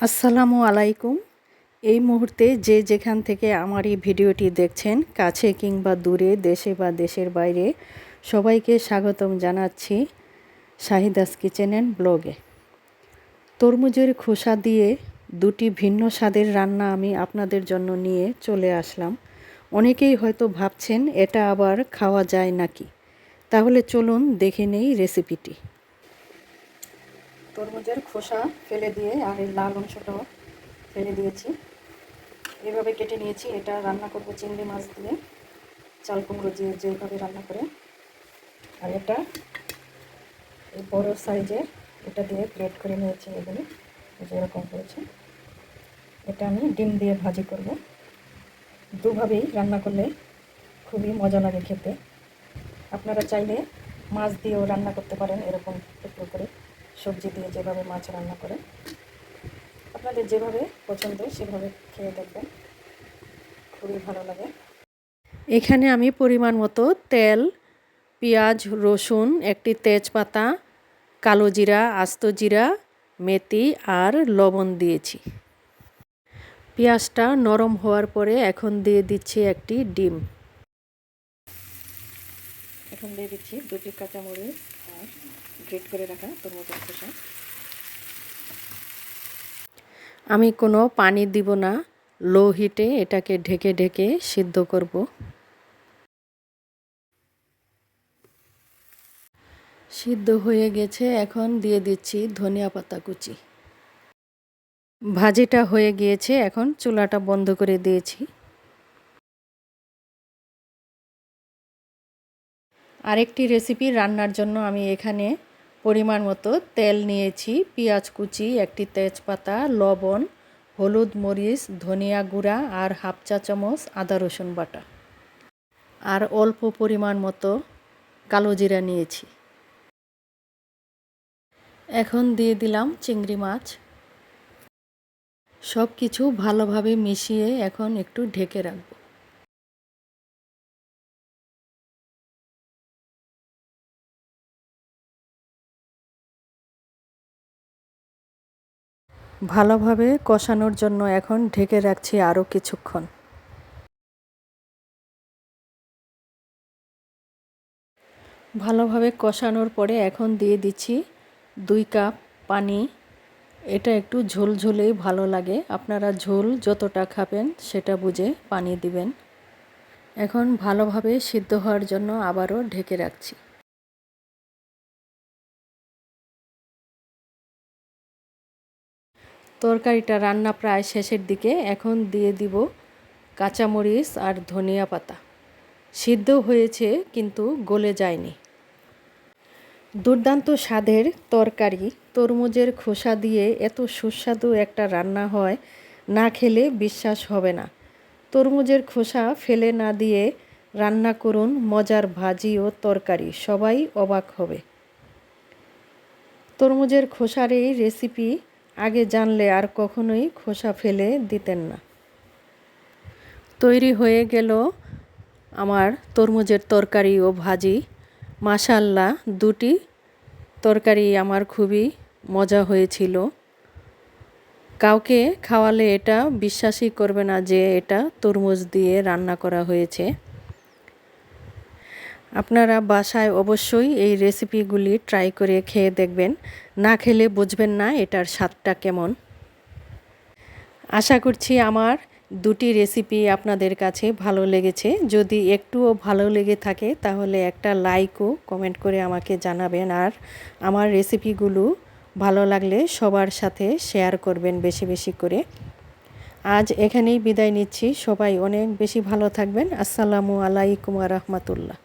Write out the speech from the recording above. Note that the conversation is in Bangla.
আসসালামু আলাইকুম। এই মুহূর্তে যে যেখান থেকে আমার এই ভিডিওটি দেখছেন, কাছে কিংবা দূরে, দেশে বা দেশের বাইরে, সবাইকে স্বাগতম জানাচ্ছি শাহিদাস কিচেন ব্লগে। তরমুজের খোসা দিয়ে দুটি ভিন্ন স্বাদের রান্না আমি আপনাদের জন্য নিয়ে চলে আসলাম। অনেকেই হয়তো ভাবছেন, এটা আবার খাওয়া যায় নাকি? তাহলে চলুন দেখে নেই রেসিপিটি। তরমুজের খোসা ফেলে দিয়ে আর এই লাল অংশটাও ফেলে দিয়েছি। এভাবে কেটে নিয়েছি। এটা রান্না করব চিংড়ি মাছ দিয়ে, চাল কুমড়ো দিয়ে যেভাবে রান্না করে। আর এটা এই বড় সাইজের এটা দিয়ে গ্রেট করে নিয়েছি এগুলো যেরকম করেছে। এটা আমি ডিম দিয়ে ভাজি করব। দুভাবেই রান্না করলে খুবই মজা লাগে খেতে। আপনারা চাইলে মাছ দিয়েও রান্না করতে পারেন এরকম টুকরো করে। সবজি দিয়ে যেভাবে মাছ রান্না করে আপনাদের যেভাবে পছন্দ সেভাবে খেয়ে দেখবেন। খুবই ভালো লাগে। এখানে আমি পরিমাণ মতো তেল, পেঁয়াজ, রসুন, একটি তেজপাতা, কালো জিরা, আস্ত জিরা, মেথি আর লবণ দিয়েছি। পেঁয়াজটা নরম হওয়ার পরে এখন দিয়ে দিচ্ছি একটি ডিম। এখন দিয়ে দিচ্ছি, দুটি কাঁচামরিচ আর গ্রেট করে রাখা তরমুজের খোসা। আমি কোনো পানি দিব না, লো হিটে এটাকে ঢেকে ঢেকে সিদ্ধ করব। সিদ্ধ হয়ে গেছে, এখন দিয়ে দিচ্ছি ধনিয়া পাতা কুচি। ভাজিটা হয়ে গিয়েছে, এখন চুলাটা বন্ধ করে দিয়েছি। আরেকটি রেসিপি রান্নার জন্য আমি এখানে পরিমাণ মতো তেল নিয়েছি, পেঁয়াজ কুচি, একটি তেজপাতা, লবণ, হলুদ মরিচ, ধনিয়া গুঁড়া আর হাফ চা চামচ আদা রসুন বাটা। আর অল্প পরিমাণ মতো কালো জিরা নিয়েছি। এখন দিয়ে দিলাম চিংড়ি মাছ। সব কিছু ভালোভাবে মিশিয়ে এখন একটু ঢেকে রাখব। ভালোভাবে কষানোর জন্য এখন ঢেকে রাখছি আরও কিছুক্ষণ। ভালোভাবে কষানোর পরে এখন দিয়ে দিচ্ছি দুই কাপ পানি। এটা একটু ঝোল ঝোলেই ভালো লাগে। আপনারা ঝোল যতটা খাবেন সেটা বুঝে পানি দিবেন। এখন ভালোভাবে সিদ্ধ হওয়ার জন্য আবারও ঢেকে রাখছি। তরকারিটা রান্না প্রায় শেষের দিকে এখন দিয়ে দিব কাঁচামরিচ আর ধনিয়া পাতা। সিদ্ধ হয়েছে কিন্তু গলে যায়নি। দুর্দান্ত স্বাদের তরকারি, তরমুজের খোসা দিয়ে এত সুস্বাদু একটা রান্না হয়, না খেলে বিশ্বাস হবে না। তরমুজের খোসা ফেলে না দিয়ে রান্না করুন মজার ভাজি ও তরকারি, সবাই অবাক হবে। তরমুজের খোসার এই রেসিপি আগে জানলে আর কখনোই খোসা ফেলে দিতেন না। তৈরি হয়ে গেল আমার তরমুজের তরকারি ও ভাজি। মাশাল্লাহ দুটি তরকারি আমার খুবই মজা হয়েছিল। কাউকে খাওয়ালে এটা বিশ্বাসই করবে না যে এটা তরমুজ দিয়ে রান্না করা হয়েছে। আপনারা বাসায় অবশ্যই এই রেসিপিগুলি ট্রাই করে খেয়ে দেখবেন। না খেলে বুঝবেন না এটার স্বাদটা কেমন। আশা করছি আমার দুটি রেসিপি আপনাদের কাছে ভালো লেগেছে। যদি একটুও ভালো লেগে থাকে তাহলে একটা লাইকও কমেন্ট করে আমাকে জানাবেন। আর আমার রেসিপিগুলো ভালো লাগলে সবার সাথে শেয়ার করবেন বেশি বেশি করে। আজ এখানেই বিদায় নিচ্ছি। সবাই অনেক বেশি ভালো থাকবেন। আসসালামু আলাইকুম রহমতুল্লাহ।